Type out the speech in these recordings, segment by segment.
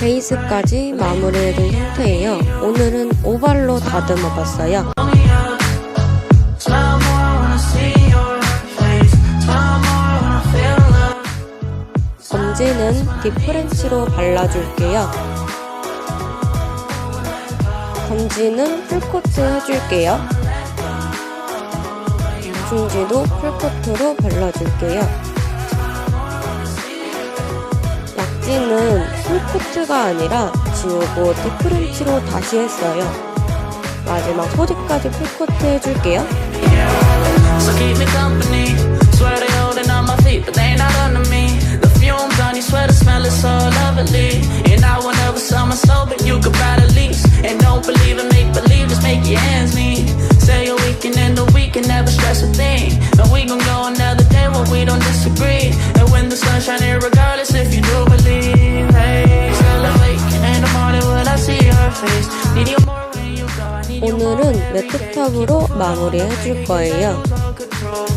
베이스까지 마무리해둔 상태예요. 오늘은 오발로 다듬어 봤어요. 검지는 딥프렌치로 발라줄게요. 검지는 풀코트 해줄게요. 중지도 풀코트로 발라줄게요. 약지는 풀코트가 아니라 지우고 딥프렌치로 다시 했어요. 마지막 소지까지 풀코트 해줄게요. Never stress a thing. And we gon' go another day when we don't disagree. And when the sun shining, 오늘은 when every 매트탑으로 마무리 해줄 거예요. control.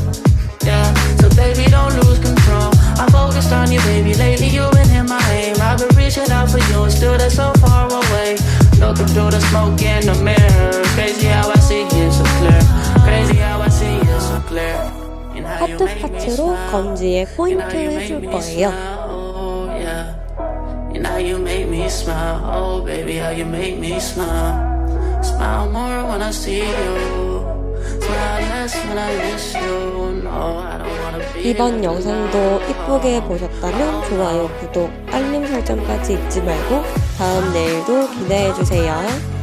Yeah, so baby, don't lose control. I'm focused on you, baby. Lately, you've been in my aim. I've been reaching out for you, and still they're so far away. Looking through the smoke in the mirror. Crazy how I see you so clear. Crazy how I see you so clear. And how you 하트 make me 파츠로 smile. 검지에 And 포인트 how you make 해줄 me 거예요. Oh, me smile. Oh, baby, how you make me smile. Smile more when I see you. Smile less when I miss you. No, I don't wanna be 이번 영상도 이쁘게 보셨다면 좋아요, 구독, 알림 설정까지 잊지 말고 다음 내일도 기대해주세요.